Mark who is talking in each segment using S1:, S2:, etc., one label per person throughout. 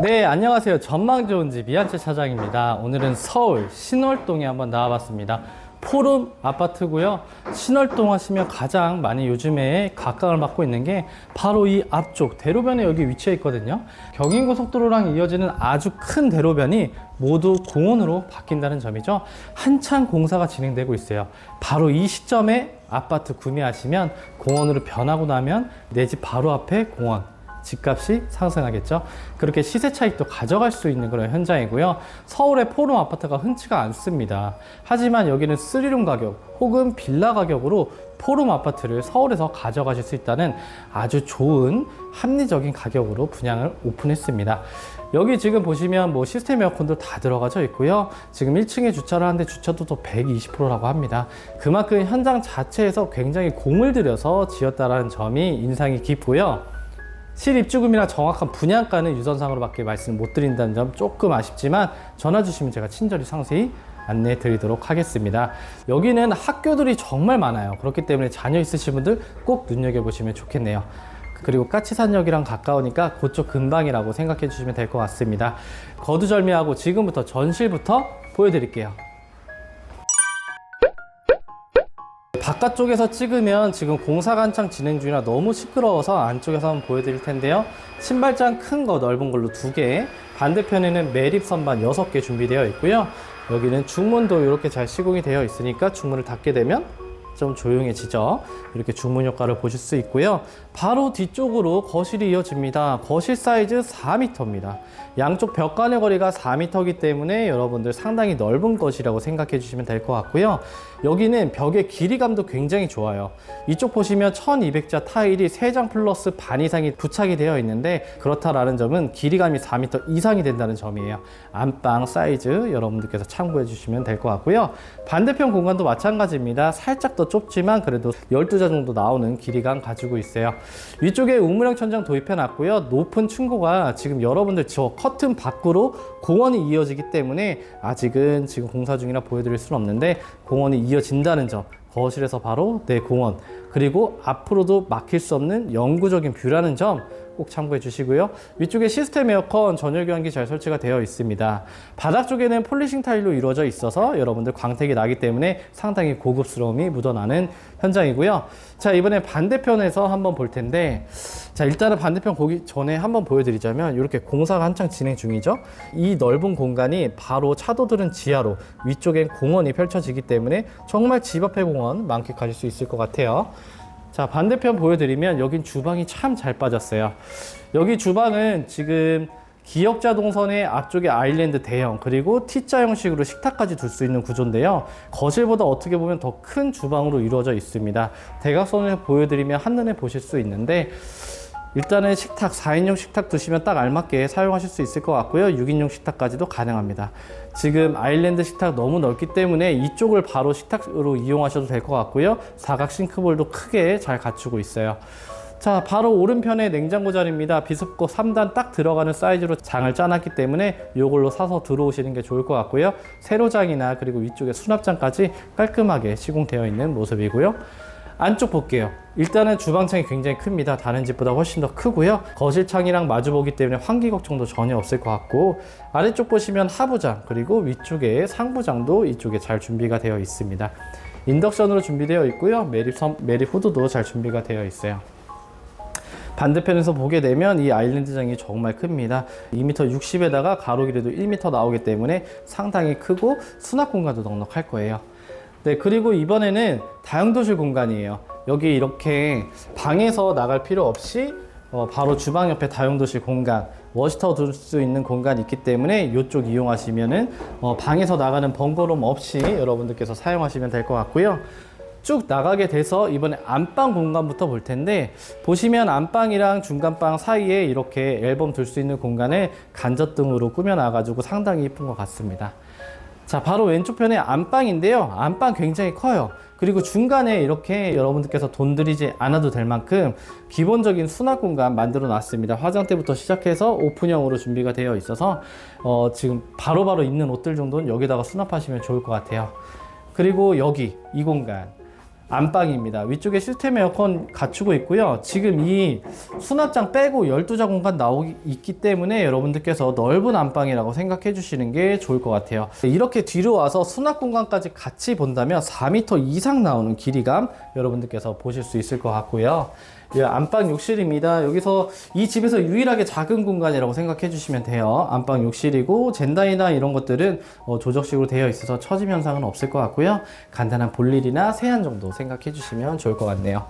S1: 네, 안녕하세요. 전망 좋은 집 이한채 차장입니다. 오늘은 서울 신월동에 한번 나와봤습니다. 포rum 아파트고요. 신월동 하시면 가장 많이 요즘에 각광을 받고 있는 게 바로 이 앞쪽 대로변에 여기 위치해 있거든요. 경인고속도로랑 이어지는 아주 큰 대로변이 모두 공원으로 바뀐다는 점이죠. 한창 공사가 진행되고 있어요. 바로 이 시점에 아파트 구매하시면 공원으로 변하고 나면 내 집 바로 앞에 공원 집값이 상승하겠죠. 그렇게 시세 차익도 가져갈 수 있는 그런 현장이고요. 서울의 포rum 아파트가 흔치가 않습니다. 하지만 여기는 쓰리룸 가격 혹은 빌라 가격으로 포rum 아파트를 서울에서 가져가실 수 있다는 아주 좋은 합리적인 가격으로 분양을 오픈했습니다. 여기 지금 보시면 뭐 시스템 에어컨도 다 들어가져 있고요. 지금 1층에 주차를 하는데 주차도도 120%라고 합니다. 그만큼 현장 자체에서 굉장히 공을 들여서 지었다라는 점이 인상이 깊고요. 실입주금이나 정확한 분양가는 유선상으로밖에 말씀 못 드린다는 점 조금 아쉽지만 전화 주시면 제가 친절히 상세히 안내 드리도록 하겠습니다. 여기는 학교들이 정말 많아요. 그렇기 때문에 자녀 있으신 분들 꼭 눈여겨보시면 좋겠네요. 그리고 까치산역이랑 가까우니까 그쪽 근방이라고 생각해 주시면 될 것 같습니다. 거두절미하고 지금부터 전실부터 보여드릴게요. 바깥쪽에서 찍으면 지금 공사가 한창 진행 중이라 너무 시끄러워서 안쪽에서 한번 보여드릴 텐데요. 신발장 큰 거 넓은 걸로 두 개, 반대편에는 매립 선반 여섯 개 준비되어 있고요. 여기는 중문도 이렇게 잘 시공이 되어 있으니까 중문을 닫게 되면 좀 조용해지죠. 이렇게 중문 효과를 보실 수 있고요. 바로 뒤쪽으로 거실이 이어집니다. 거실 사이즈 4m입니다. 양쪽 벽 간의 거리가 4m이기 때문에 여러분들 상당히 넓은 것이라고 생각해 주시면 될 것 같고요. 여기는 벽의 길이감도 굉장히 좋아요. 이쪽 보시면 1200자 타일이 3장 플러스 반 이상이 부착이 되어 있는데 그렇다라는 점은 길이감이 4m 이상이 된다는 점이에요. 안방 사이즈 여러분들께서 참고해 주시면 될 것 같고요. 반대편 공간도 마찬가지입니다. 살짝 더 좁지만 그래도 12자 정도 나오는 길이감 가지고 있어요. 위쪽에 우물형 천장 도입해 놨고요. 높은 층고가 지금 여러분들 저 커튼 밖으로 공원이 이어지기 때문에 아직은 지금 공사 중이라 보여드릴 수는 없는데 공원이 이어진다는 점 거실에서 바로 내 공원 그리고 앞으로도 막힐 수 없는 영구적인 뷰라는 점꼭 참고해 주시고요. 위쪽에 시스템 에어컨 전열 교환기 잘 설치가 되어 있습니다. 바닥 쪽에는 폴리싱 타일로 이루어져 있어서 여러분들 광택이 나기 때문에 상당히 고급스러움이 묻어나는 현장이고요. 자, 이번에 반대편에서 한번 볼 텐데 자, 일단은 반대편 보기 전에 한번 보여드리자면 이렇게 공사가 한창 진행 중이죠. 이 넓은 공간이 바로 차도들은 지하로 위쪽엔 공원이 펼쳐지기 때문에 정말 집 앞에 공원 만끽하실 수 있을 것 같아요. 자, 반대편 보여드리면 여긴 주방이 참 잘 빠졌어요. 여기 주방은 지금 기역자 동선의 앞쪽에 아일랜드 대형 그리고 T자 형식으로 식탁까지 둘 수 있는 구조인데요. 거실보다 어떻게 보면 더 큰 주방으로 이루어져 있습니다. 대각선을 보여드리면 한눈에 보실 수 있는데 일단은 식탁, 4인용 식탁 두시면 딱 알맞게 사용하실 수 있을 것 같고요. 6인용 식탁까지도 가능합니다. 지금 아일랜드 식탁 너무 넓기 때문에 이쪽을 바로 식탁으로 이용하셔도 될 것 같고요. 사각 싱크볼도 크게 잘 갖추고 있어요. 자, 바로 오른편에 냉장고 자리입니다. 비습고 3단 딱 들어가는 사이즈로 장을 짜놨기 때문에 이걸로 사서 들어오시는 게 좋을 것 같고요. 세로장이나 그리고 위쪽에 수납장까지 깔끔하게 시공되어 있는 모습이고요. 안쪽 볼게요. 일단은 주방창이 굉장히 큽니다. 다른 집보다 훨씬 더 크고요. 거실창이랑 마주보기 때문에 환기 걱정도 전혀 없을 것 같고 아래쪽 보시면 하부장 그리고 위쪽에 상부장도 이쪽에 잘 준비가 되어 있습니다. 인덕션으로 준비되어 있고요. 매립 선, 매립 후드도 잘 준비가 되어 있어요. 반대편에서 보게 되면 이 아일랜드장이 정말 큽니다. 2m 60에다가 가로 길이도 1m 나오기 때문에 상당히 크고 수납 공간도 넉넉할 거예요. 네, 그리고 이번에는 다용도실 공간이에요. 여기 이렇게 방에서 나갈 필요 없이 어, 바로 주방 옆에 다용도실 공간, 워시터 둘 수 있는 공간이 있기 때문에 이쪽 이용하시면은 어, 방에서 나가는 번거로움 없이 여러분들께서 사용하시면 될 것 같고요. 쭉 나가게 돼서 이번에 안방 공간부터 볼 텐데 보시면 안방이랑 중간방 사이에 이렇게 앨범 둘 수 있는 공간을 간접등으로 꾸며놔가지고 상당히 이쁜 것 같습니다. 자, 바로 왼쪽 편에 안방인데요. 안방 굉장히 커요. 그리고 중간에 이렇게 여러분들께서 돈 들이지 않아도 될 만큼 기본적인 수납 공간 만들어 놨습니다. 화장대부터 시작해서 오픈형으로 준비가 되어 있어서 어, 지금 바로바로 입는 옷들 정도는 여기다가 수납하시면 좋을 것 같아요. 그리고 여기 이 공간 안방입니다. 위쪽에 시스템 에어컨 갖추고 있고요. 지금 이 수납장 빼고 12자 공간 나오기 있기 때문에 여러분들께서 넓은 안방이라고 생각해 주시는 게 좋을 것 같아요. 이렇게 뒤로 와서 수납 공간까지 같이 본다면 4m 이상 나오는 길이감 여러분들께서 보실 수 있을 것 같고요. 예, 안방 욕실입니다. 여기서 이 집에서 유일하게 작은 공간이라고 생각해 주시면 돼요. 안방 욕실이고 젠다이나 이런 것들은 어, 조적식으로 되어 있어서 처짐 현상은 없을 것 같고요. 간단한 볼일이나 세안 정도 생각해 주시면 좋을 것 같네요.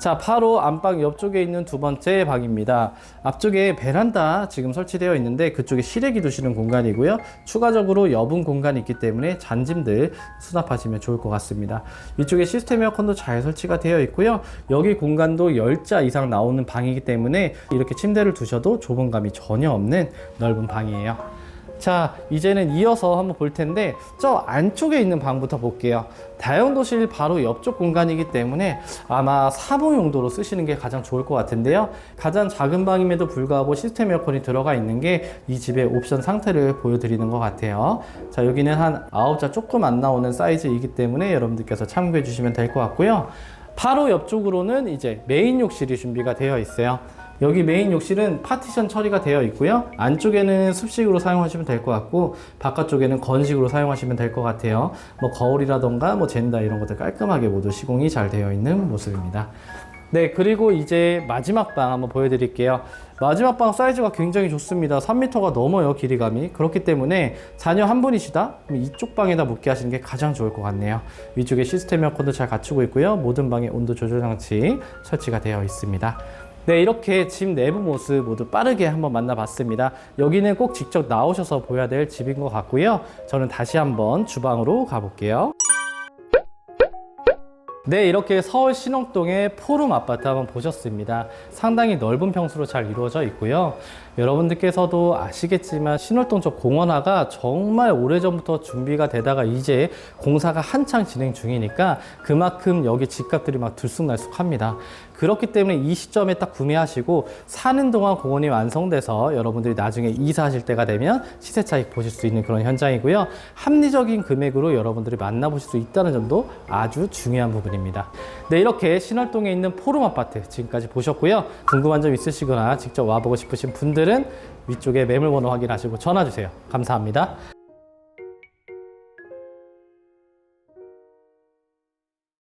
S1: 자, 바로 안방 옆쪽에 있는 두 번째 방입니다. 앞쪽에 베란다 지금 설치되어 있는데 그쪽에 실외기 두시는 공간이고요. 추가적으로 여분 공간이 있기 때문에 잔짐들 수납하시면 좋을 것 같습니다. 위쪽에 시스템 에어컨도 잘 설치가 되어 있고요. 여기 공간도 10자 이상 나오는 방이기 때문에 이렇게 침대를 두셔도 좁은 감이 전혀 없는 넓은 방이에요. 자, 이제는 이어서 한번 볼 텐데 저 안쪽에 있는 방부터 볼게요. 다용도실 바로 옆쪽 공간이기 때문에 아마 사무 용도로 쓰시는 게 가장 좋을 것 같은데요. 가장 작은 방임에도 불구하고 시스템 에어컨이 들어가 있는 게 이 집의 옵션 상태를 보여드리는 것 같아요. 자, 여기는 한 9자 조금 안 나오는 사이즈이기 때문에 여러분들께서 참고해 주시면 될 것 같고요. 바로 옆쪽으로는 이제 메인 욕실이 준비가 되어 있어요. 여기 메인 욕실은 파티션 처리가 되어 있고요. 안쪽에는 습식으로 사용하시면 될 것 같고 바깥쪽에는 건식으로 사용하시면 될 것 같아요. 뭐 거울이라던가 뭐 젠다 이런 것들 깔끔하게 모두 시공이 잘 되어 있는 모습입니다. 네, 그리고 이제 마지막 방 한번 보여드릴게요. 마지막 방 사이즈가 굉장히 좋습니다. 3m가 넘어요, 길이감이. 그렇기 때문에 자녀 한 분이시다? 이쪽 방에다 묵게 하시는 게 가장 좋을 것 같네요. 위쪽에 시스템 에어컨도 잘 갖추고 있고요. 모든 방에 온도 조절 장치 설치가 되어 있습니다. 네, 이렇게 집 내부 모습 모두 빠르게 한번 만나봤습니다. 여기는 꼭 직접 나오셔서 보여야 될 집인 것 같고요. 저는 다시 한번 주방으로 가볼게요. 네, 이렇게 서울 신흥동의 포rum 아파트 한번 보셨습니다. 상당히 넓은 평수로 잘 이루어져 있고요. 여러분들께서도 아시겠지만 신월동 쪽 공원화가 정말 오래전부터 준비가 되다가 이제 공사가 한창 진행 중이니까 그만큼 여기 집값들이 막 들쑥날쑥합니다. 그렇기 때문에 이 시점에 딱 구매하시고 사는 동안 공원이 완성돼서 여러분들이 나중에 이사하실 때가 되면 시세 차익 보실 수 있는 그런 현장이고요. 합리적인 금액으로 여러분들이 만나보실 수 있다는 점도 아주 중요한 부분입니다. 네, 이렇게 신월동에 있는 포rum 아파트 지금까지 보셨고요. 궁금한 점 있으시거나 직접 와보고 싶으신 분들은 위쪽에 매물번호 확인하시고 전화 주세요. 감사합니다.